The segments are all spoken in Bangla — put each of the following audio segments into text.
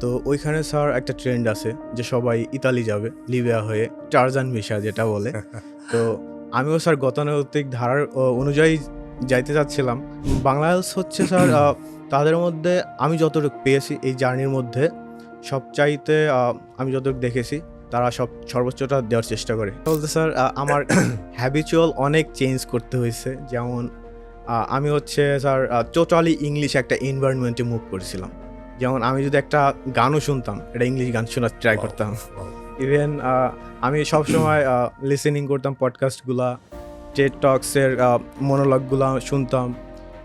তো ওইখানে স্যার একটা ট্রেন্ড আছে যে সবাই ইতালি যাবে লিবিয়া হয়ে টার্জান ভিসা যেটা বলে। তো আমিও স্যার গতানুগতিক ধারার অনুযায়ী যাইতে চাচ্ছিলাম। বাংলাদেশ হচ্ছে স্যার তাদের মধ্যে আমি যতটুকু পেয়েছি এই জার্নির মধ্যে সবচাইতে আমি যতটুকু দেখেছি তারা সব সর্বোচ্চটা দেওয়ার চেষ্টা করে। বলতে স্যার আমার হ্যাবিচুয়াল অনেক চেঞ্জ করতে হয়েছে। যেমন আমি হচ্ছে স্যার টোটালি ইংলিশ একটা এনভায়রনমেন্টে মুভ করেছিলাম। যেমন আমি যদি একটা গানও শুনতাম এটা ইংলিশ গান শোনার ট্রাই করতাম। ইভেন আমি সবসময় লিসেনিং করতাম পডকাস্টগুলা টেড টক্সের মনোলগগুলো শুনতাম।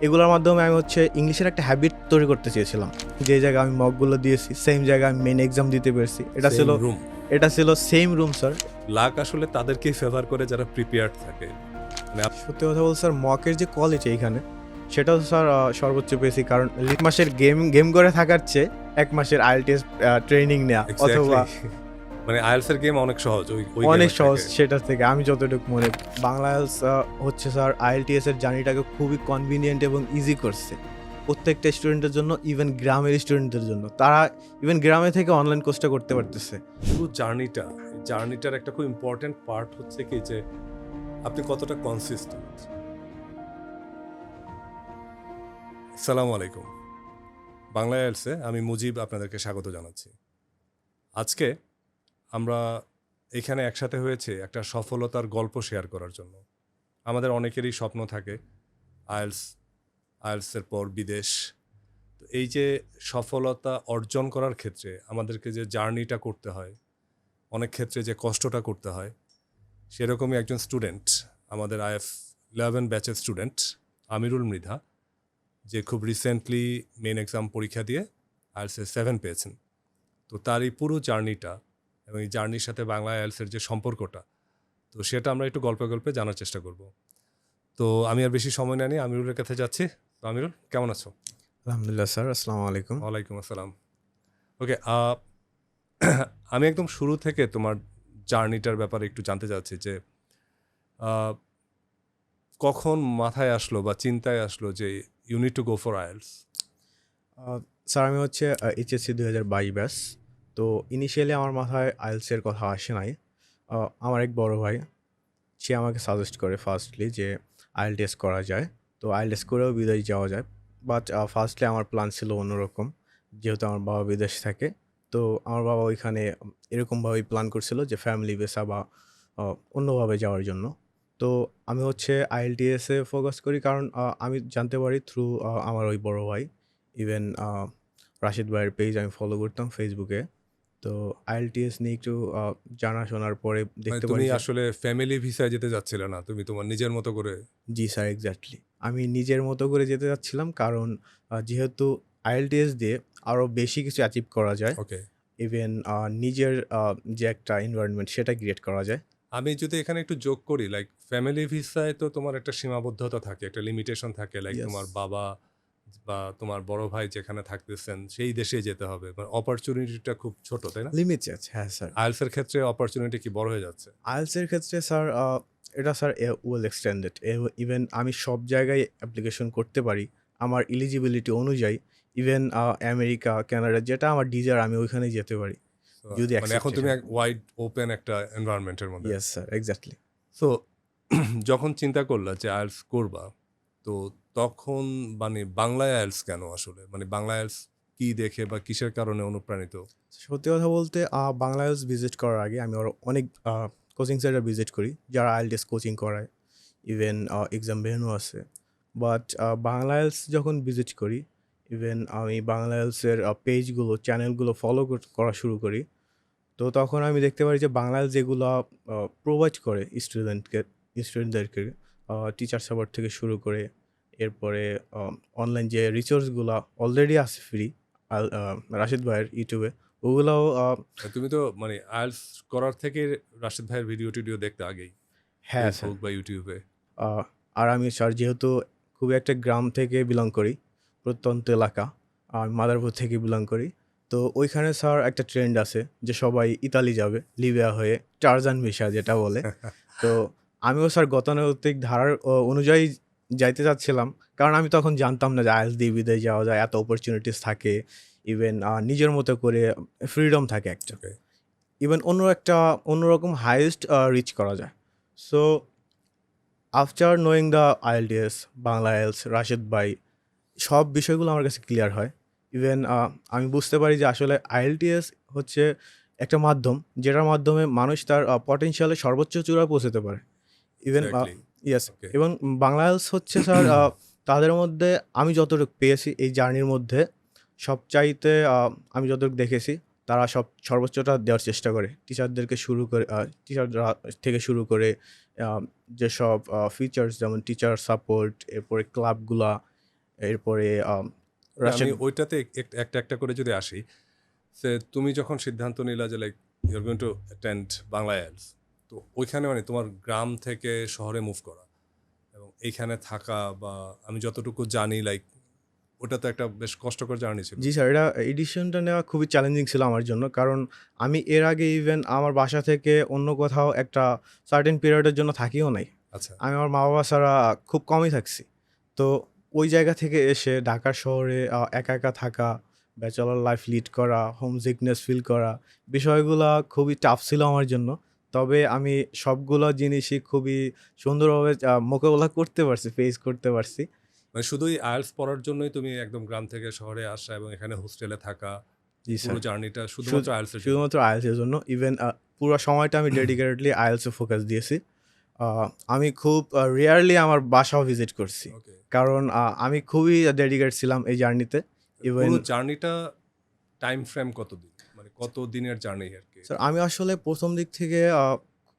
এগুলোর মাধ্যমে আমি হচ্ছে ইংলিশের একটা হ্যাবিট তৈরি করতে চেয়েছিলাম। যে জায়গায় আমি মকগুলো দিয়েছি সেম জায়গায় আমি মেন এক্সাম দিতে পেরেছি। এটা ছিল রুম এটা ছিল সেম রুম স্যার লাক আসলে তাদেরকেই ফেভার করে যারা প্রিপেয়ার্ড থাকে। সত্যি কথা বলতে স্যার মকের যে কোয়ালিটি এইখানে সেটাও স্যার সর্বোচ্চ পেয়েছি কারণ এক মাসের গেম গেম করে থাকার চেয়ে এক মাসের আইএলটিএস ট্রেনিং নেওয়া অথবা মানে আইএলস এর গেম অনেক সহজ ওই অনেক সহজ। সেটা থেকে আমি যতটুকু মনে বাংলা আহ, হচ্ছে স্যার আইএলটিএস এর জার্নিটাকে খুবই কনভিনিয়েন্ট এবং ইজি করছে। প্রত্যেকটা স্টুডেন্টের জন্য ইভেন গ্রামের স্টুডেন্টদের জন্য। তারা ইভেন গ্রামে থেকে অনলাইন কোর্সটা করতে পারতেছে। পুরো জার্নিটা জার্নিটার একটা খুব ইম্পর্টেন্ট পার্ট হচ্ছে কি যে আপনি কতটা কনসিস্টেন্ট আসসালামু আলাইকুম। বাংলা এলসে আমি মুজিব আপনাদেরকে স্বাগত জানাচ্ছি। আজকে আমরা এখানে একসাথে হয়েছে একটা সফলতার গল্প শেয়ার করার জন্য। আমাদের অনেকেরই স্বপ্ন থাকে আইএলস, আইএলসের পর বিদেশ। তো এই যে সফলতা অর্জন করার ক্ষেত্রে আমাদেরকে যে জার্নিটা করতে হয়, অনেক ক্ষেত্রে যে কষ্টটা করতে হয়, সেরকমই একজন স্টুডেন্ট, আমাদের আইএফ ইলেভেন ব্যাচের স্টুডেন্ট, আমিরুল মৃধা। যে খুব রিসেন্টলি মেন এক্সাম পরীক্ষা দিয়ে আইএলসে সেভেন পেয়েছেন। তো তার এই পুরো জার্নিটা এবং এই জার্নির সাথে বাংলা আইএলসের যে সম্পর্কটা তো সেটা আমরা একটু গল্পে গল্পে জানার চেষ্টা করব। তো আমি আর বেশি সময় নেই আমিরুলের কাছে যাচ্ছি। তো আমিরুল কেমন আছো? আলহামদুলিল্লাহ স্যার আসসালামু আলাইকুম। ওয়ালাইকুম আসসালাম। ওকে আমি একদম শুরু থেকে তোমার জার্নিটার ব্যাপারে একটু জানতে চাচ্ছি যে কখন মাথায় আসলো বা চিন্তায় আসলো যে you need to go for uh, sir আমি হচ্ছে এইচএসসি দুই হাজার বাইশ ব্যাস তো ইনিশিয়ালি আমার মাথায় আইএলসের কথা আসে নাই। আমার এক বড় ভাই সে আমাকে সাজেস্ট করে ফার্স্টলি যে আইএলটিএস করা যায়। তো আইএলটিএস করেও বিদেশ যাওয়া যায় বাট ফার্স্টলি আমার প্ল্যান ছিল অন্যরকম যেহেতু আমার বাবা বিদেশ থাকে। তো আমার বাবা ওইখানে এরকমভাবেই প্ল্যান করছিল যে ফ্যামিলি বেসা বা অন্যভাবে যাওয়ার জন্য। তো আমি হচ্ছে আইএলটিএসে ফোকাস করি কারণ আমি জানতে পারি থ্রু আমার ওই বড় ভাই। ইভেন রাশিদ ভাইয়ের পেজ আমি ফলো করতাম ফেসবুকে তো আইএলটিএস নিয়ে একটু আহ, জানাশোনার পরে দেখতে মানে পারি যে- আসলে ফ্যামিলি ভিসায় যেতে যাচ্ছিলে না তুমি তোমার নিজের মতো করে? জি স্যার এক্স্যাক্টলি আমি নিজের মতো করে যেতে যাচ্ছিলাম কারণ যেহেতু আইএলটিএস দিয়ে আরও বেশি কিছু অ্যাচিভ করা যায় ওকে ইভেন নিজের যে একটা এনভায়রনমেন্ট সেটা ক্রিয়েট করা যায়। আমি যদি এখানে একটু যোগ করি লাইক ফ্যামিলি ভিসায় তো তোমার একটা সীমাবদ্ধতা থাকে একটা লিমিটেশন থাকে লাইক. তোমার বাবা বা তোমার বড় ভাই যেখানে থাকতেছেন সেই দেশে যেতে হবে। অপরচুনিটিটা খুব ছোট তাই না? লিমিট আছে হ্যাঁ স্যার আইএলসের ক্ষেত্রে অপরচুনিটি কি বড় হয়ে যাচ্ছে? আইএলসের ক্ষেত্রে স্যার এটা স্যার ওয়েল এক্সটেন্ডেড ইভেন আমি সব জায়গায় অ্যাপ্লিকেশন করতে পারি আমার ইলিজিবিলিটি অনুযায়ী। ইভেন আমেরিকা কানাডা যেটা আমার ডিজার আমি ওইখানে যেতে পারি। যদি মানে এখন তুমি হয়। ওয়াইড ওপেন একটা এনভায়রনমেন্টের মধ্যে। ইয়েস স্যার এক্স্যাক্টলি সো যখন চিন্তা করলা যে আইএলস করবা তো তখন মানে বাংলায় আইএলস কেন আসলে? মানে বাংলা আইএলস কি দেখে বা কিসের কারণে অনুপ্রাণিত? সত্যি কথা বলতে বাংলা বাংলাদেশ ভিজিট করার আগে আমি আরও অনেক কোচিং সেন্টার ভিজিট করি যারা আইএলটিএস কোচিং করায় ইভেন এক্সাম ভেনু আছে। বাট বাংলাদেশ যখন ভিজিট করি ইভেন আমি বাংলাদেশের পেজগুলো চ্যানেলগুলো ফলো করা শুরু করি তো তখন আমি দেখতে পারি যে বাংলাদেশ যেগুলো প্রোভাইড করে স্টুডেন্টকে স্টুডেন্টদেরকে টিচার সাপোর্ট থেকে শুরু করে এরপরে অনলাইন যে রিসোর্সগুলো অলরেডি আছে ফ্রি রাশিদ ভাইয়ের ইউটিউবে ওগুলাও তুমি তো মানে আইএলস করার থেকে রাশিদ ভাইয়ের ভিডিও টিডিও দেখতে আগেই হ্যাঁ স্যার। ফেসবুক বা ইউটিউবে আর আমি স্যার যেহেতু খুব একটা গ্রাম থেকে বিলং করি প্রত্যন্ত এলাকা আমি মাদারপুর থেকে বিলং করি তো ওইখানে স্যার একটা ট্রেন্ড আছে যে সবাই ইতালি যাবে লিবিয়া হয়ে টার্জান ভিসা যেটা বলে। তো আমিও স্যার গতানুগতিক ধারার অনুযায়ী যাইতে চাচ্ছিলাম। কারণ আমি তখন জানতাম না যে আইএলস দিয়ে বিদেশ যাওয়া যায় এত অপরচুনিটিস থাকে। ইভেন নিজের মতো করে ফ্রিডম থাকে একটা। ইভেন অন্য একটা অন্যরকম হাইয়েস্ট রিচ করা যায়। So after knowing the IELTS Bangla ELS Rashed ভাই সব বিষয়গুলো আমার কাছে ক্লিয়ার হয়। ইভেন আমি বুঝতে পারি যে আসলে আইএলটিএস হচ্ছে একটা মাধ্যম যেটার মাধ্যমে মানুষ তার পটেনশিয়ালে সর্বোচ্চ চূড়ায় পৌঁছতে পারে। ইভেন ইয়েস এবং বাংলা হচ্ছে স্যার তাদের মধ্যে আমি যতটুকু পেয়েছি এই জার্নির মধ্যে সবচাইতে আমি যতটুকু দেখেছি তারা সব সর্বোচ্চটা দেওয়ার চেষ্টা করে। টিচারদেরকে শুরু করে টিচাররা থেকে শুরু করে যেসব ফিচার্স যেমন টিচার সাপোর্ট এরপরে ক্লাবগুলা এরপরে আমি ওইটাতে এক- একটা একটা করে যদি আসি সে তুমি যখন সিদ্ধান্ত নিলা যে like you're going to attend Bangla ELS তো ওইখানে মানে তোমার গ্রাম থেকে শহরে মুভ করা এবং এইখানে থাকা বা আমি যতটুকু জানি লাইক ওটা তো একটা বেশ কষ্টকর জার্নি ছিল। জি স্যার এটা এডিশনটা নেওয়া খুবই চ্যালেঞ্জিং ছিল আমার জন্য কারণ আমি এর আগে ইভেন আমার বাসা থেকে অন্য কোথাও একটা সার্টেন পিরিয়ডের জন্য থাকিও নাই। আচ্ছা। আমি আমার মা বাবা ছাড়া খুব কমই থাকছি। তো ওই জায়গা থেকে এসে ঢাকা শহরে একা একা থাকা ব্যাচেলার লাইফ লিড করা হোম সিকনেস ফিল করা বিষয়গুলো খুবই টাফ ছিল আমার জন্য। তবে আমি সবগুলো জিনিসই খুবই সুন্দরভাবে মোকাবেলা করতে পারছি ফেস করতে পারছি। মানে শুধুই আইএলস পড়ার জন্যই তুমি একদম গ্রাম থেকে শহরে আসা এবং এখানে হোস্টেলে থাকা পুরো জার্নিটা শুধুমাত্র জন্য? শুধুমাত্র আইএলসের জন্য। ইভেন পুরো সময়টা আমি ডেডিকেটেডলি আইএলসে ফোকাস দিয়েছি। আমি খুব রেয়ারলি আমার বাসাও ভিজিট করছি। কারণ আমি খুবই ডেডিকেট ছিলাম এই জার্নিতে ইভেন জার্নিটা টাইম ফ্রেম কত কতদিন? মানে কত দিনের জার্নি আর কি? স্যার আমি আসলে প্রথম দিক থেকে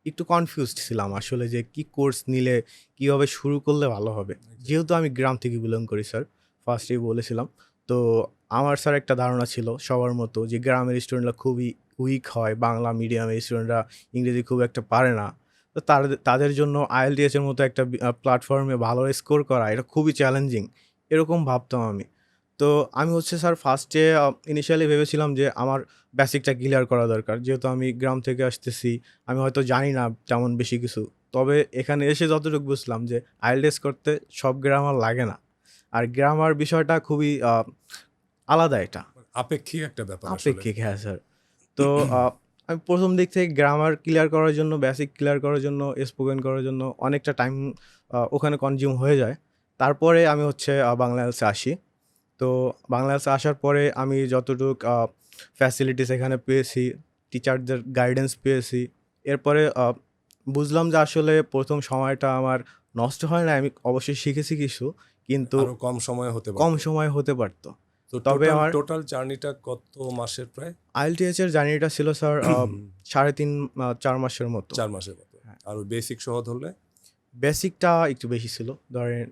একটু কনফিউজড ছিলাম আসলে যে কি কোর্স নিলে কীভাবে শুরু করলে ভালো হবে। যেহেতু আমি গ্রাম থেকে বিলং করি স্যার ফার্স্টেই বলেছিলাম। তো আমার স্যার একটা ধারণা ছিল সবার মতো যে গ্রামের স্টুডেন্টরা খুবই উইক হয় বাংলা মিডিয়ামের স্টুডেন্টরা ইংরেজি খুব একটা পারে না। তো তাদের তাদের জন্য আইএলটিএস এর মতো একটা প্ল্যাটফর্মে ভালো স্কোর করা এটা খুবই চ্যালেঞ্জিং এরকম ভাবতাম আমি। তো আমি হচ্ছে স্যার ফার্স্টে ইনিশিয়ালি ভেবেছিলাম যে আমার বেসিকটা ক্লিয়ার করা দরকার। যেহেতু আমি গ্রাম থেকে আসতেছি আমি হয়তো জানি না তেমন বেশি কিছু। তবে এখানে এসে যতটুকু বুঝলাম যে আইএলটিএস করতে সব গ্রামার লাগে না। আর গ্রামার বিষয়টা খুবই আলাদা এটা। আপেক্ষিক একটা ব্যাপার আপেক্ষিক হ্যাঁ স্যার তো আমি প্রথম দিক থেকে গ্রামার ক্লিয়ার করার জন্য বেসিক ক্লিয়ার করার জন্য স্পোকেন করার জন্য অনেকটা টাইম ওখানে কনজিউম হয়ে যায়। তারপরে আমি হচ্ছে আহ, বাংলা এলসে আসি। তো বাংলা এলসে আসার পরে আমি যতটুক ফ্যাসিলিটিস এখানে পেয়েছি টিচারদের গাইডেন্স পেয়েছি এরপরে বুঝলাম যে আসলে প্রথম সময়টা আমার নষ্ট হয় না আমি অবশ্যই শিখেছি কিছু কিন্তু কম সময় হতে কম সময় হতে পারতো। তো তবে আমার টোটাল জার্নিটা কত মাসের প্রায়? আইএলটিএস এর জার্নিটা ছিল স্যার সাড়ে তিন চার মাসের মতো। চার মাসের মতো। হ্যাঁ। আর বেসিক সহ ধরলে? বেসিকটা একটু বেশি ছিল ধরেন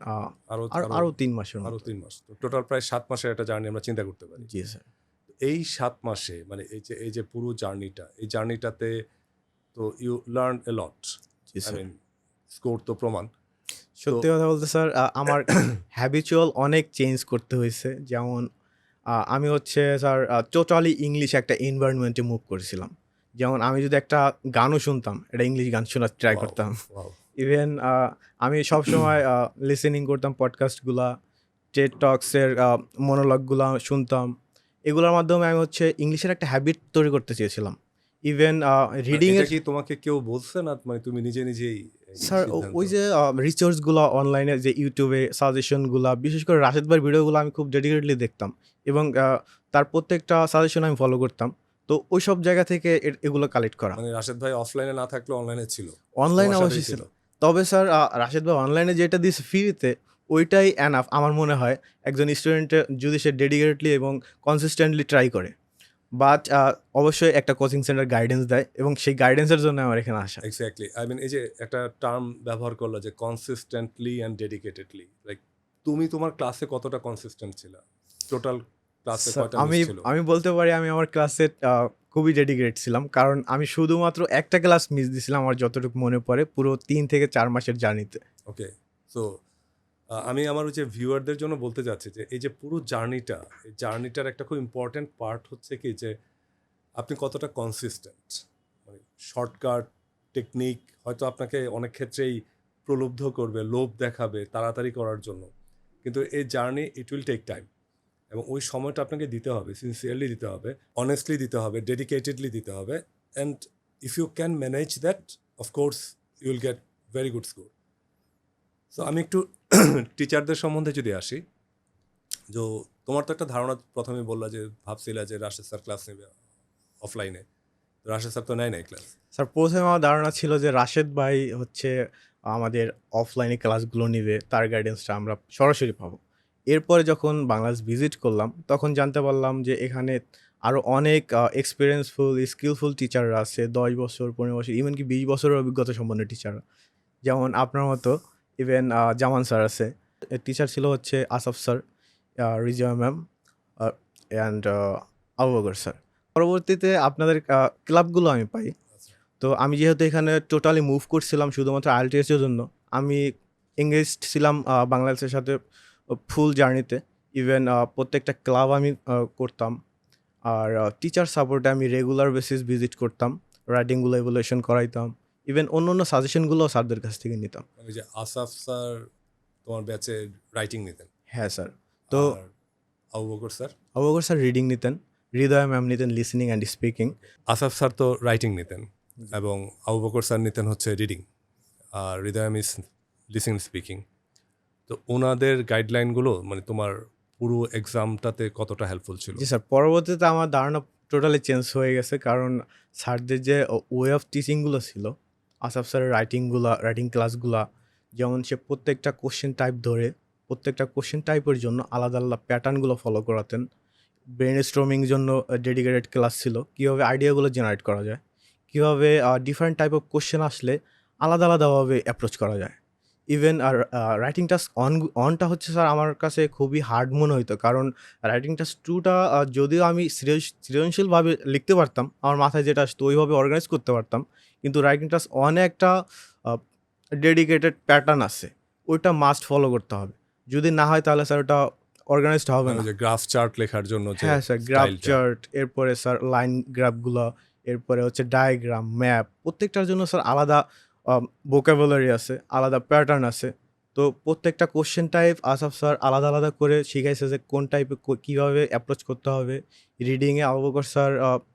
আরও আরো- তিন মাসের আরও তিন মাস। তো টোটাল প্রায় সাত মাসের একটা জার্নি আমরা চিন্তা করতে পারি। জি স্যার এই সাত মাসে মানে এই যে এই যে পুরো জার্নিটা এই জার্নিটাতে তো ইউ লার্ন এ লট জি স্যার স্কোর তো প্রমাণ। সত্যি কথা বলতে স্যার আমার হ্যাবিচুয়াল অনেক চেঞ্জ করতে হয়েছে। যেমন আমি হচ্ছে স্যার টোটালি ইংলিশ একটা এনভায়রনমেন্টে মুভ করেছিলাম। যেমন আমি যদি একটা গানও শুনতাম এটা ইংলিশ গান শোনার ট্রাই করতাম। ইভেন আমি সবসময় লিসেনিং করতাম পডকাস্টগুলা টেড টক্সের মনোলগগুলো শুনতাম। এগুলোর মাধ্যমে আমি হচ্ছে ইংলিশের একটা হ্যাবিট তৈরি করতে চেয়েছিলাম। ইভেন রিডিং এর কি তোমাকে কেউ বলছে না? মানে তুমি নিজে নিজেই স্যার ওই যে রিসার্চগুলো অনলাইনে যে ইউটিউবে সাজেশনগুলো বিশেষ করে রাশেদ ভাইয়ের ভিডিওগুলো আমি খুব ডেডিকেটলি দেখতাম। এবং তার প্রত্যেকটা সাজেশন আমি ফলো করতাম। তো ওই সব জায়গা থেকে এগুলো কালেক্ট করা। মানে রাশেদ ভাই অফলাইনে না থাকলে অনলাইনে ছিল? অনলাইন অবশ্যই ছিল। তবে স্যার রাশেদ ভাই অনলাইনে যেটা দিয়েছে ফ্রিতে ওইটাই অ্যানাফ আমার মনে হয় একজন স্টুডেন্টের যদি সে ডেডিকেটলি এবং কনসিস্টেন্টলি ট্রাই করে। বাট অবশ্যই একটা কোচিং সেন্টার গাইডেন্স দেয় এবং সেই গাইডেন্সের জন্য আমার এখানে আসা। এক্স্যাক্টলি আই মিন এই যে একটা টার্ম ব্যবহার করল যে কনসিস্টেন্টলি অ্যান্ড ডেডিকেটেডলি লাইক তুমি তোমার ক্লাসে কতটা কনসিস্টেন্ট ছিল? টোটাল ক্লাসে কয়টা আমি আমি বলতে পারি আমি আমার ক্লাসে খুবই ডেডিকেটেড ছিলাম। কারণ আমি শুধুমাত্র একটা ক্লাস মিস দিছিলাম আমার যতটুকু মনে পড়ে পুরো তিন থেকে চার মাসের জার্নিতে ওকে সো আমি আমার যে ভিউয়ারদের জন্য বলতে চাচ্ছি যে, এই যে পুরো জার্নিটা, এই জার্নিটার একটা খুব ইম্পর্ট্যান্ট পার্ট হচ্ছে কি যে, আপনি কতটা কনসিস্টেন্ট মানে শর্টকাট টেকনিক হয়তো আপনাকে অনেক ক্ষেত্রেই প্রলুব্ধ করবে, লোভ দেখাবে তাড়াতাড়ি করার জন্য। কিন্তু এই journey it will take time এবং ওই সময়টা আপনাকে দিতে হবে সিনসিয়ারলি দিতে হবে অনেস্টলি দিতে হবে ডেডিকেটেডলি দিতে হবে। And if you can manage that of course you will get very good score so আমি একটু টিচারদের সম্বন্ধে যদি আসি যে তোমার তো একটা ধারণা প্রথমে বললা যে ভাবছিলা যে রাশেদ স্যার ক্লাস নেবে অফলাইনে রাশেদ স্যার তো নেয় নাই ক্লাস স্যার প্রথমে আমার ধারণা ছিল যে রাশেদ ভাই হচ্ছে আমাদের অফলাইনে ক্লাসগুলো নিবে, তার গাইডেন্সটা আমরা সরাসরি পাবো। এরপরে যখন বাংলাদেশ ভিজিট করলাম, তখন জানতে পারলাম যে এখানে আরও অনেক এক্সপিরিয়েন্সফুল স্কিলফুল টিচাররা আছে, দশ বছর, পনেরো বছর ইভেন কি বিশ বছরের অভিজ্ঞতা সম্পন্ন টিচাররা যেমন আপনার মতো ইভেন জামান স্যার আছে। টিচার ছিল হচ্ছে Asif sir Rizia ma'am and Abubakar sir পরবর্তীতে আপনাদের ক্লাবগুলো আমি পাই। তো আমি যেহেতু এখানে টোটালি মুভ করছিলাম শুধুমাত্র আইএলটিএসের জন্য, আমি এঙ্গেজ ছিলাম বাংলাদেশের সাথে ফুল জার্নিতে ইভেন প্রত্যেকটা ক্লাব আমি করতাম। আর টিচার সাপোর্টে আমি রেগুলার বেসিস ভিজিট করতাম। রাইটিংগুলো এভুলেশন করাইতাম। ইভেন অন্য অন্য সাজেশনগুলো স্যারদের কাছ থেকে নিতাম। ওই যে আসাফ স্যার তোমার ব্যাচে রাইটিং নিতেন। হ্যাঁ স্যার। তো আবু বকর স্যার? অবগর স্যার রিডিং নিতেন। হৃদয় ম্যাম নিতেন listening and speaking Asaf sir তো রাইটিং নিতেন এবং আবু বকর স্যার নিতেন হচ্ছে রিডিং আর হৃদয় মিস লিসিং স্পিকিং তো ওনাদের গাইডলাইনগুলো মানে তোমার পুরো এক্সামটাতে কতটা হেল্পফুল ছিল? জি স্যার। পরবর্তীতে আমার ধারণা টোটালি চেঞ্জ হয়ে গেছে। কারণ স্যারদের যে ওয়ে অফ টিচিংগুলো ছিল আসাফ স্যারের রাইটিংগুলা রাইটিং ক্লাসগুলা যেমন সে প্রত্যেকটা কোশ্চেন টাইপ ধরে, প্রত্যেকটা কোশ্চেন টাইপের জন্য আলাদা আলাদা প্যাটার্নগুলো ফলো করাতেন। ব্রেন স্ট্রমিং জন্য ডেডিকেটেড ক্লাস ছিল। কীভাবে আইডিয়াগুলো জেনারেট করা যায়? কীভাবে ডিফারেন্ট টাইপ অফ কোশ্চেন আসলে আলাদা আলাদাভাবে অ্যাপ্রোচ করা যায়? ইভেন আর রাইটিং টাস্ক অন অনটা হচ্ছে স্যার আমার কাছে খুবই হার্ড মনে হইতো। কারণ রাইটিং টাস্ক টুটা যদিও আমি সৃজনশীলভাবে লিখতে পারতাম, আমার মাথায় যেটা আসতো ওইভাবে অর্গানাইজ করতে পারতাম। কিন্তু রাইটিং টাস্ক অনে একটা ডেডিকেটেড প্যাটার্ন আছে। ওইটা মাস্ট ফলো করতে হবে। যদি না হয় তাহলে স্যার ওটা অর্গানাইজড হবে না। যে গ্রাফ চার্ট লেখার জন্য যে হ্যাঁ স্যার গ্রাফ চার্ট এরপরে স্যার লাইন গ্রাফগুলো এরপরে হচ্ছে ডায়াগ্রাম ম্যাপ প্রত্যেকটার জন্য স্যার আলাদা ভোকাবুলারি আছে আলাদা প্যাটার্ন আছে। তো প্রত্যেকটা কোশ্চেন টাইপ আসাফ স্যার আলাদা আলাদা করে শিখাইছে যে কোন টাইপে কীভাবে অ্যাপ্রোচ করতে হবে। রিডিংয়ে আবুবকর স্যার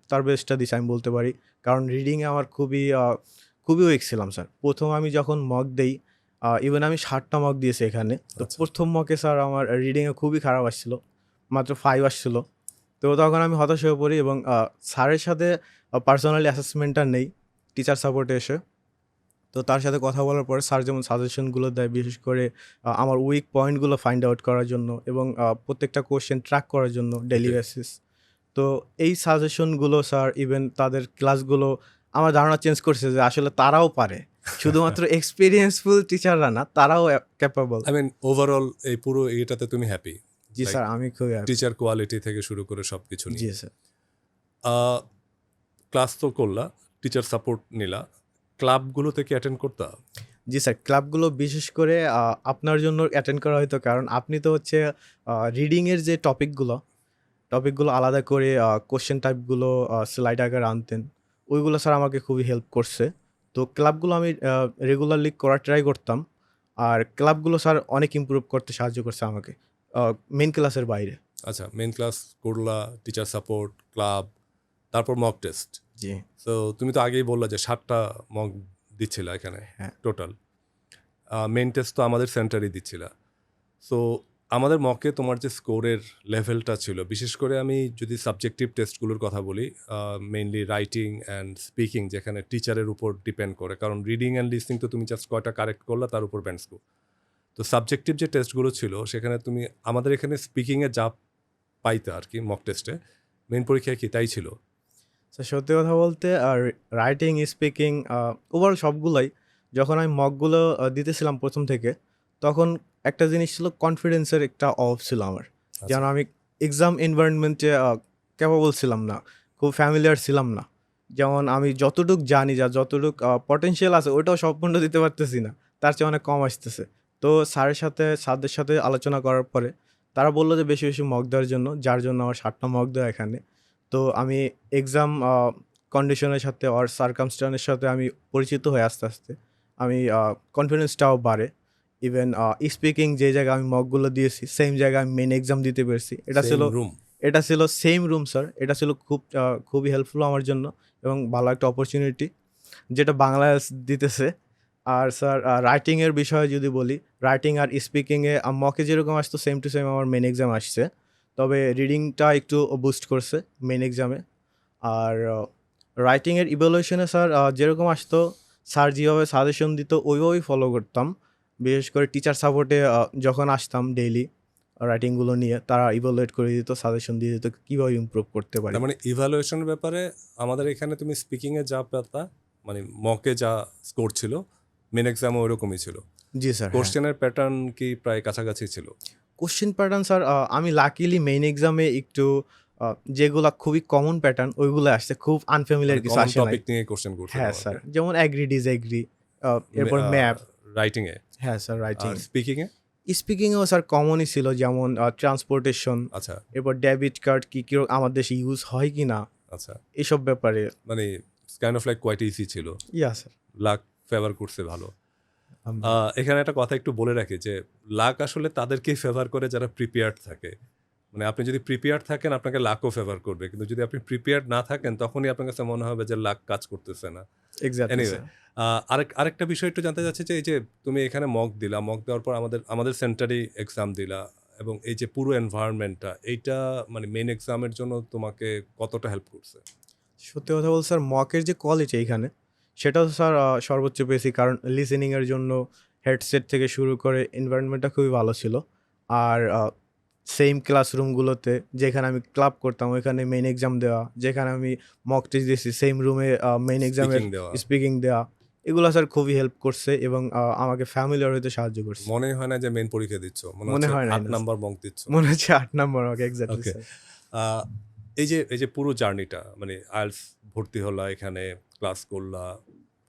তার বেস্টটা দিছে আমি বলতে পারি। কারণ রিডিংয়ে আমার খুবই খুবই উইক ছিলাম স্যার প্রথম আমি যখন মক দেই ইভেন আমি ষাটটা মক দিয়েছি এখানে তো আচ্ছা। প্রথম মকে স্যার আমার রিডিংয়ে খুবই খারাপ আসছিল মাত্র ফাইভ আসছিল। তো তখন আমি হতাশ হয়ে পড়ি এবং স্যারের সাথে পার্সোনালি অ্যাসেসমেন্টটা নেই টিচার সাপোর্টে এসে। তো তার সাথে কথা বলার পরে স্যার যেমন সাজেশনগুলো দেয় বিশেষ করে আমার উইক পয়েন্টগুলো ফাইন্ড আউট করার জন্য এবং প্রত্যেকটা কোশ্চেন ট্র্যাক করার জন্য ডেলি বেসিস তো এই সাজেশনগুলো স্যার ইভেন তাদের ক্লাসগুলো আমার ধারণা চেঞ্জ করছে যে আসলে তারাও পারে। শুধুমাত্র এক্সপিরিয়েন্সফুল টিচাররা না তারাও ক্যাপাবল আই মিন ওভারঅল এই পুরো এটাতে তুমি হ্যাপি জি স্যার আমি খুবই। টিচার কোয়ালিটি থেকে শুরু করে সব কিছু জি স্যার ক্লাস তো করলা টিচার সাপোর্ট নিলা। ক্লাবগুলোতে কি অ্যাটেন্ড করতা? জি স্যার ক্লাবগুলো বিশেষ করে আপনার জন্য অ্যাটেন্ড করা হয়তো কারণ আপনি তো হচ্ছে রিডিংয়ের যে টপিকগুলো টপিকগুলো আলাদা করে কোশ্চেন টাইপগুলো স্লাইড আকারে আনতেন। ওইগুলো স্যার আমাকে খুবই হেল্প করছে। তো ক্লাবগুলো আমি রেগুলারলি করার ট্রাই করতাম। আর ক্লাবগুলো স্যার অনেক ইমপ্রুভ করতে সাহায্য করছে আমাকে মেন ক্লাসের বাইরে। আচ্ছা মেন ক্লাস করলা টিচার সাপোর্ট ক্লাব তারপর মক টেস্ট জি। তো তুমি তো আগেই বললা যে সাতটা মক দিচ্ছিলা এখানে হ্যাঁ। টোটাল মেন টেস্ট তো আমাদের সেন্টারই দিচ্ছিলা। সো আমাদের মকে তোমার যে স্কোরের লেভেলটা ছিল, বিশেষ করে আমি যদি সাবজেক্টিভ টেস্টগুলোর কথা বলি মেইনলি রাইটিং অ্যান্ড স্পিকিং যেখানে টিচারের উপর ডিপেন্ড করে। কারণ রিডিং অ্যান্ড লিসনিং তো তুমি জাস্ট কয়টা কারেক্ট করলা, তার উপর ব্যান্ড স্কোর তো সাবজেক্টিভ যে টেস্টগুলো ছিল, সেখানে তুমি, আমাদের এখানে স্পিকিংয়ে যা পাইতে আর কি মক টেস্টে মেন পরীক্ষায় কি, তাই ছিল। সত্যি কথা বলতে আর রাইটিং স্পিকিং ওভারঅল সবগুলোই, যখন আমি মকগুলো দিতেছিলাম প্রথম থেকে, তখন একটা জিনিস ছিল কনফিডেন্সের একটা অফ ছিল আমার। যেন আমি এক্সাম এনভায়রনমেন্টে ক্যাপাবল ছিলাম না খুব ফ্যামিলিয়ার ছিলাম না। যেমন আমি যতটুক জানি যা যতটুক পটেনশিয়াল আছে ওইটাও সম্পূর্ণ দিতে পারতেছি না। তার চেয়ে অনেক কম আসতেছে। তো স্যারের সাথে স্যারদের সাথে আলোচনা করার পরে তারা বলল যে বেশি বেশি মক দেওয়ার জন্য যার জন্য আমার ষাটটা মক দেওয়া এখানে। তো আমি এক্সাম কন্ডিশনের সাথে আর সার্কামস্টানের সাথে আমি পরিচিত হয়ে আস্তে আস্তে। আমি কনফিডেন্সটাও বাড়ে। ইভেন স্পিকিং যে জায়গায় আমি মকগুলো দিয়েছি সেম জায়গায় আমি মেন এক্সাম দিতে পেরেছি। এটা ছিল রুম এটা ছিল সেম রুম স্যার এটা ছিল খুব খুবই হেল্পফুল আমার জন্য এবং ভালো একটা অপরচুনিটি যেটা বাংলায় দিতেছে। আর স্যার রাইটিংয়ের বিষয়ে যদি বলি রাইটিং আর স্পিকিংয়ে মকে যেরকম আসতো সেম টু সেম আমার মেন এক্সাম আসছে। তবে রিডিংটা একটু বুস্ট করছে মেন এক্সামে আর রাইটিংয়ের ইভ্যালুয়েশনে স্যার যেরকম আসতো স্যার যেভাবে সাজেশন দিত ওইভাবেই ফলো করতাম। বিশেষ করে টিচার সাপোর্টে যখন আসতাম ডেইলি রাইটিংগুলো নিয়ে তারা ইভ্যালুয়েট করে দিত সাজেশন দিয়ে দিত কীভাবে ইমপ্রুভ করতে পারি। মানে ইভ্যালুয়েশনের ব্যাপারে আমাদের এখানে তুমি স্পিকিং এ যা পাতা মানে মকে যা স্কোর ছিল মেন এক্সামও ওইরকমই ছিল। জি স্যার কোশ্চেনের প্যাটার্ন কি প্রায় কাছাকাছি ছিল? কোশ্চেন প্যাটার্ন স্যার আমি লাকিলি মেইন এক্সামে একটু যেগুলা খুবই কমন প্যাটার্ন ওইগুলো আসছে খুব আনফ্যামিলিয়ার কিছু আসে টপিক নিয়ে কোশ্চেন করছে হ্যাঁ স্যার যেমন অ্যাগ্রি ডিসএগ্রি এরপর ম্যাপ রাইটিং এ? হ্যাঁ স্যার রাইটিং স্পিকিং এ স্পিকিংয়েও স্যার কমনই ছিল যেমন ট্রান্সপোর্টেশন আচ্ছা। এরপর ডেবিট কার্ড কি কি আমার দেশে ইউজ হয় কি না আচ্ছা। এসব ব্যাপারে। মানে kind of like quite easy ছিল। ইয়া স্যার লাক ফেভার করছে ভালো। আহ, এখানে একটা কথা একটু বলে রাখি যে লাক আসলে তাদেরকেই ফেভার করে যারা প্রিপেয়ার্ড থাকে। মানে আপনি যদি প্রিপেয়ার্ড থাকেন আপনাকে লাকও ফেভার করবে। কিন্তু যদি আপনি প্রিপেয়ার্ড না থাকেন তখনই আপনার কাছে মনে হবে যে লাক কাজ করতেছে না। আহ, আরেক আরেকটা বিষয় একটু জানতে চাচ্ছি যে এই যে তুমি এখানে মক দিলা মক দেওয়ার পর আমাদের আমাদের সেন্টারেই এক্সাম দিলা এবং এই যে পুরো এনভায়রনমেন্টটা এইটা মানে মেন এক্সামের জন্য তোমাকে কতটা হেল্প করছে? সত্যি কথা বলতে স্যার মকের যে কোয়ালিটি এখানে সেটাও স্যার সর্বোচ্চ পেয়েছি। কারণ লিসেনিংয়ের জন্য হেডসেট থেকে শুরু করে এনভায়রনমেন্টটা খুবই ভালো ছিল। আর সেম ক্লাসরুমগুলোতে যেখানে আমি ক্লাব করতাম ওইখানে মেইন এক্সাম দেওয়া যেখানে আমি মক টেস্ট দিয়েছি সেম রুমে মেইন এক্সামের দেওয়া। স্পিকিং দেওয়া। এগুলো স্যার খুবই হেল্প করছে এবং আমাকে ফ্যামিলিয়ার হতে সাহায্য করছে। মনে হয় না যে মেন পরীক্ষা দিচ্ছ মনে হয় না, আট। নাম্বার মক দিচ্ছ। মনে হচ্ছে আট নম্বর আমাকে এক্স্যাক্টলি. এই যে এই যে পুরো জার্নিটা মানে আইএলস ভর্তি হলা এখানে ক্লাস করলা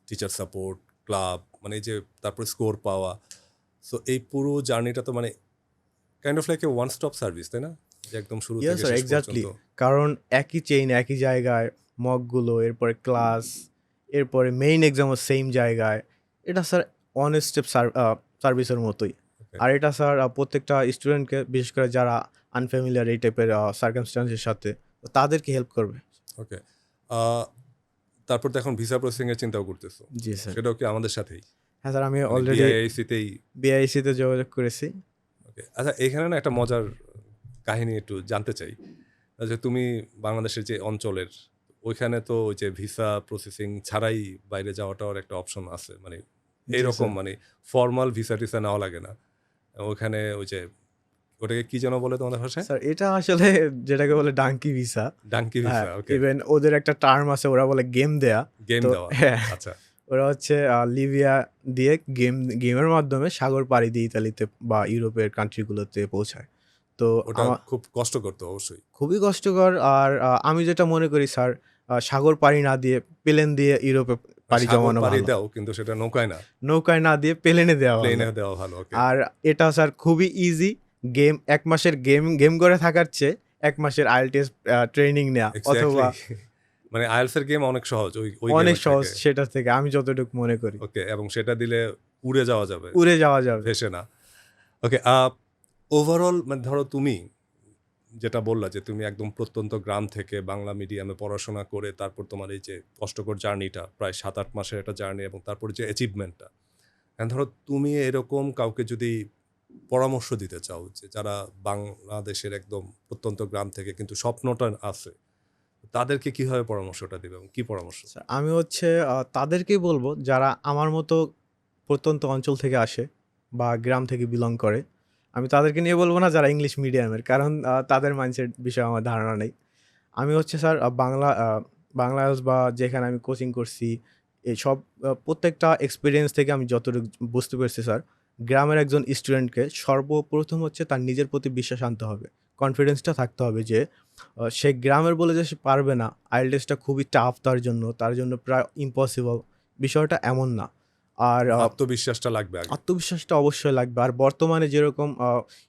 টিচার সাপোর্ট ক্লাব মানে এই যে তারপরে স্কোর পাওয়া। সো এই পুরো জার্নিটা তো মানে kind of like a one stop service তাই না? যে একদম শুরু থেকে পর্যন্ত। কারণ একই চেইন একই জায়গায় মকগুলো এরপরে ক্লাস এরপরে মেইন এক্সামও সেম জায়গায়। এটা স্যার অন স্টেপ সার্ভিসের মতোই। আর এটা স্যার প্রত্যেকটা স্টুডেন্টকে বিশেষ করে যারা আনফ্যামিলিয়ার এই টাইপের সার্কামস্টান্সের সাথে তাদেরকে হেল্প করবে। ওকে তারপর তো এখন ভিসা প্রসেসিং এর চিন্তাও করতেছো। জি স্যার সেটাও কি আমাদের সাথেই? হ্যাঁ স্যার আমি অলরেডি বিআইসিতেই বিআইসিতে যোগাযোগ করেছি। ওকে আচ্ছা এখানে না একটা মজার কাহিনী একটু জানতে চাই। যে তুমি বাংলাদেশের যে অঞ্চলের ওইখানে তো ওই যে ভিসা প্রসেসিং ছাড়াই বাইরে যাওয়াটাও একটা অপশন আছে। মানে এইরকম মানে ফর্মাল ভিসা টিসা নেওয়া লাগে না। ওখানে ওই যে ওটাকে কি যেন বলে তোমাদের ভাষায়? স্যার এটা আসলে যেটাকে বলে dunki visa. Dunki visa okay even ওদের একটা টার্ম আছে ওরা বলে গেম দেয়া। গেম দেওয়া হ্যাঁ। আচ্ছা। ওরা হচ্ছে লিবিয়া দিয়ে গেম গেমের মাধ্যমে সাগর পাড়ি দিয়ে ইতালিতে বা ইউরোপের কান্ট্রিগুলোতে পৌঁছায়। তো ওটা খুব কষ্ট করতো অবশ্যই। খুবই কষ্টকর। আর আমি যেটা মনে করি স্যার সাগর পাড়ি না দিয়ে প্লেন দিয়ে ইউরোপে পাড়ি জমানো পাড়ি দাও কিন্তু সেটা নৌকায় না। নৌকায় না দিয়ে প্লেনে দেওয়া প্লেনে দেওয়া ভালো আর এটা স্যার খুবই ইজি গেম এক মাসের গেম গেম করে থাকার চেয়ে এক মাসের আইএলটিএস ট্রেনিং নেওয়া অথবা মানে আইএলস এর গেম অনেক সহজ ওই ওই অনেক সহজ সেটা থেকে আমি যতটুকু মনে করি। ওকে এবং সেটা দিলে উড়ে যাওয়া যাবে। উড়ে যাওয়া যাবে। ভেসে না। ওকে ওভারঅল মানে ধরো তুমি যেটা বললা যে তুমি একদম প্রত্যন্ত গ্রাম থেকে বাংলা মিডিয়ামে পড়াশোনা করে তারপর তোমার এই যে কষ্টকর জার্নিটা প্রায় সাত আট মাসের একটা জার্নি এবং তারপর যে অ্যাচিভমেন্টটা ধরো তুমি এরকম কাউকে যদি পরামর্শ দিতে চাও যে যারা বাংলাদেশের একদম প্রত্যন্ত গ্রাম থেকে কিন্তু স্বপ্নটা আছে তাদেরকে কীভাবে পরামর্শটা দিবে এবং কি পরামর্শ স্যার, আমি হচ্ছে তাদেরকেই বলব যারা আমার মতো প্রত্যন্ত অঞ্চল থেকে আসে বা গ্রাম থেকে বিলং করে আমি তাদেরকে নিয়ে বলব না যারা ইংলিশ মিডিয়ামের কারণ তাদের মাইন্ডসেট বিষয়ে আমার ধারণা নেই। আমি হচ্ছে স্যার বাংলা বাংলা বা যেখানে আমি কোচিং করছি, এই সব প্রত্যেকটা এক্সপিরিয়েন্স থেকে আমি যতটুকু বুঝতে পেরেছি স্যার, গ্রামের একজন স্টুডেন্টকে সর্বপ্রথম হচ্ছে তার নিজের প্রতি বিশ্বাস আনতে হবে। কনফিডেন্সটা থাকতে হবে যে সে গ্রামের বলে যে সে পারবে না আইএলটিএসটা খুবই টাফ তার জন্য তার জন্য প্রায় ইম্পসিবল বিষয়টা এমন না। আর আত্মবিশ্বাসটা লাগবে আত্মবিশ্বাসটা অবশ্যই লাগবে। আর বর্তমানে যেরকম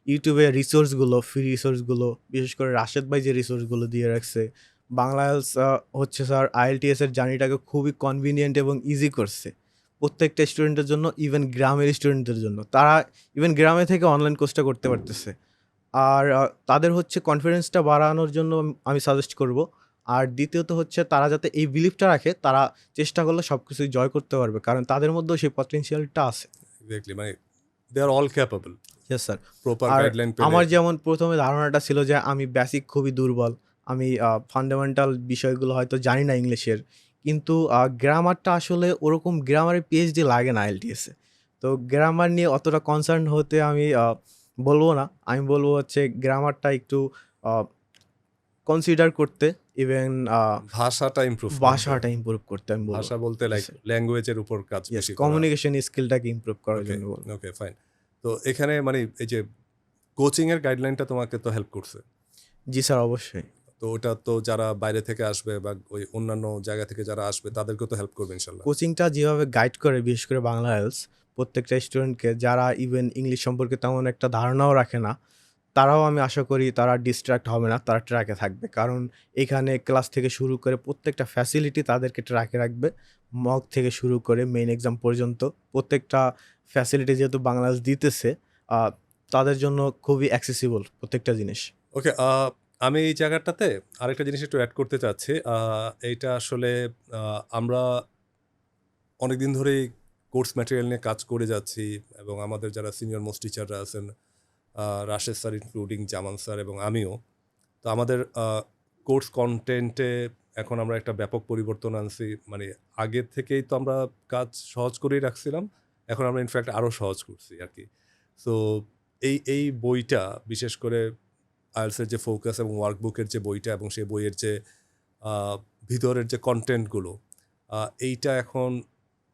ইউটিউবে রিসোর্সগুলো ফ্রি রিসোর্সগুলো বিশেষ করে রাশেদ ভাই যে রিসোর্সগুলো দিয়ে রাখছে বাংলা হচ্ছে স্যার আইএলটিএস এর জার্নিটাকে খুবই কনভিনিয়েন্ট এবং ইজি করছে। প্রত্যেকটা স্টুডেন্টের জন্য ইভেন গ্রামের স্টুডেন্টদের জন্য। তারা ইভেন গ্রামে থেকে অনলাইন কোর্সটা করতে পারতেছে। আর তাদের হচ্ছে কনফিডেন্সটা বাড়ানোর জন্য আমি সাজেস্ট করব আর দ্বিতীয়ত হচ্ছে তারা যাতে এই বিলিফটা রাখে তারা চেষ্টা করলে সব কিছুই জয় করতে পারবে। কারণ তাদের মধ্যেও সেই পটেনশিয়ালটা আছে। এক্স্যাক্টলি মানে they are all capable yes sir proper guideline আমার যেমন প্রথমে ধারণাটা ছিল যে আমি বেসিক খুবই দুর্বল। আমি ফান্ডামেন্টাল বিষয়গুলো হয়তো জানি না ইংলিশের। কিন্তু গ্রামারটা আসলে ওরকম গ্রামারের পিএইচডি লাগে না এলটিএসে তো গ্রামার নিয়ে অতটা কনসার্ন হতে আমি বলব না। আমি বলব হচ্ছে গ্রামারটা একটু কনসিডার করতে। ইভেন ভাষাটা ইমপ্রুভ ভাষাটা ইমপ্রুভ করতে আমি ভাষা বলতে লাইক ল্যাঙ্গুয়েজের উপর কাজ বেশি। কমিউনিকেশন স্কিলটাকে ইমপ্রুভ করার জন্য ওকে ফাইন তো এখানে মানে এই যে কোচিং এর গাইডলাইনটা তোমাকে তো হেল্প করছে? জি স্যার অবশ্যই। তো ওটা তো যারা বাইরে থেকে আসবে বা ওই অন্যান্য জায়গা থেকে যারা আসবে তাদেরকেও তো হেল্প করবে ইনশাল্লাহ কোচিংটা যেভাবে গাইড করে বিশেষ করে বাংলা হেলস প্রত্যেকটা স্টুডেন্টকে যারা ইভেন ইংলিশ সম্পর্কে তেমন একটা ধারণাও রাখে না তারাও আমি আশা করি তারা ডিস্ট্র্যাক্ট হবে না, তারা ট্র্যাকে থাকবে। কারণ এখানে ক্লাস থেকে শুরু করে প্রত্যেকটা ফ্যাসিলিটি তাদেরকে ট্র্যাকে রাখবে। মক থেকে শুরু করে মেইন এক্সাম পর্যন্ত প্রত্যেকটা ফ্যাসিলিটি যেহেতু বাংলাদেশ দিতেছে তাদের জন্য খুবই অ্যাক্সেসিবল প্রত্যেকটা জিনিস। ওকে আমি এই জায়গাটাতে আরেকটা জিনিস একটু অ্যাড করতে চাচ্ছি। এইটা আসলে আমরা অনেকদিন ধরেই কোর্স ম্যাটেরিয়াল নিয়ে কাজ করে যাচ্ছি এবং আমাদের যারা সিনিয়র মোস্ট টিচাররা আছেন Rashed sir including Zaman sir এবং আমিও। তো আমাদের কোর্স কন্টেন্টে এখন আমরা একটা ব্যাপক পরিবর্তন আনছি। মানে আগের থেকেই তো আমরা কাজ সহজ করেই রাখছিলাম, এখন আমরা ইনফ্যাক্ট আরও সহজ করছি আর কি। সো এই এই বইটা, বিশেষ করে আইএলসের যে ফোকাস এবং ওয়ার্কবুকের যে বইটা এবং সেই বইয়ের যে ভিতরের যে কন্টেন্টগুলো এইটা এখন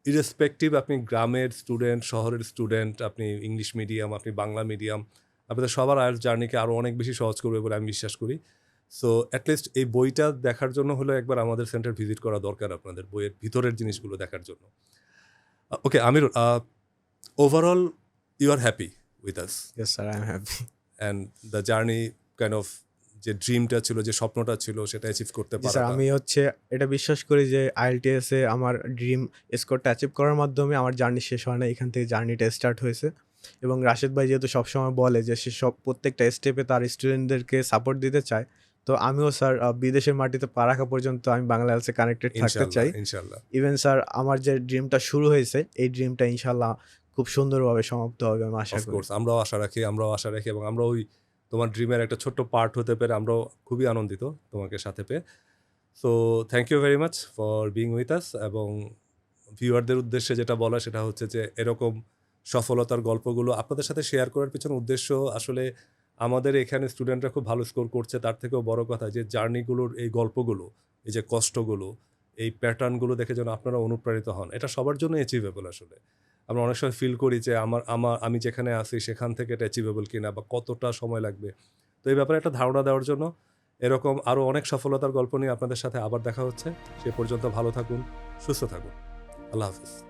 ইরেসপেক্টিভ আপনি গ্রামের স্টুডেন্ট শহরের স্টুডেন্ট আপনি ইংলিশ মিডিয়াম আপনি বাংলা মিডিয়াম আপনাদের সবার আয়ের জার্নিকে আরও অনেক বেশি সহজ করবে বলে আমি বিশ্বাস করি। সো অ্যাটলিস্ট এই বইটা দেখার জন্য হলে একবার আমাদের সেন্টার ভিজিট করা দরকার আপনাদের বইয়ের ভিতরের জিনিসগুলো দেখার জন্য। Okay Aamir overall you are happy with us yes sir I am happy and the journey kind of যে ড্রিমটা ছিল যে স্বপ্নটা ছিল সেটা অ্যাচিভ করতে জি স্যার আমি হচ্ছে এটা বিশ্বাস করি যে আইএলটিএস আমার ড্রিম স্কোরটা অ্যাচিভ করার মাধ্যমে আমার জার্নি শেষ হয় না এখান থেকে জার্নিটা স্টার্ট হয়েছে। এবং রাশেদ ভাই যেহেতু সবসময় বলে যে সে সব প্রত্যেকটা স্টেপে তার স্টুডেন্টদেরকে সাপোর্ট দিতে চায় তো আমিও স্যার বিদেশের মাটিতে পা রাখা পর্যন্ত আমি বাংলাদেশে কানেক্টেড থাকতে চাই। ইনশাল্লাহ। ইভেন স্যার আমার যে ড্রিমটা শুরু হয়েছে এই ড্রিমটা ইনশাল্লাহ খুব সুন্দরভাবে সমাপ্ত হবে আমি আশা করি। আমরাও আশা রাখি আমরাও আশা রাখি এবং আমরা ওই তোমার ড্রিমের একটা ছোট্ট পার্ট হতে পেরে আমরাও খুবই আনন্দিত তোমাকে সাথে পেয়ে। So thank you very much for being with us এবং ভিউয়ারদের উদ্দেশ্যে যেটা বলা সেটা হচ্ছে যে এরকম সফলতার গল্পগুলো আপনাদের সাথে শেয়ার করার পিছনে উদ্দেশ্য আসলে আমাদের এখানে স্টুডেন্টরা খুব ভালো স্কোর করছে, তার থেকেও বড় কথা যে জার্নিগুলোর এই গল্পগুলো, এই যে কষ্টগুলো, এই প্যাটার্নগুলো দেখে যেন আপনারা অনুপ্রাণিত হন। এটা সবার জন্য অ্যাচিভেবল আসলে। আমরা অনেক সময় ফিল করি যে আমার আমার, আমি যেখানে আছি সেখান থেকে এটা অ্যাচিভেবল কিনা বা কতটা সময় লাগবে। তো এই ব্যাপারে একটা ধারণা দেওয়ার জন্য এরকম আরও অনেক সফলতার গল্প নিয়ে আপনাদের সাথে আবার দেখা হচ্ছে। সে পর্যন্ত ভালো থাকুন, সুস্থ থাকুন। আল্লাহ হাফিজ।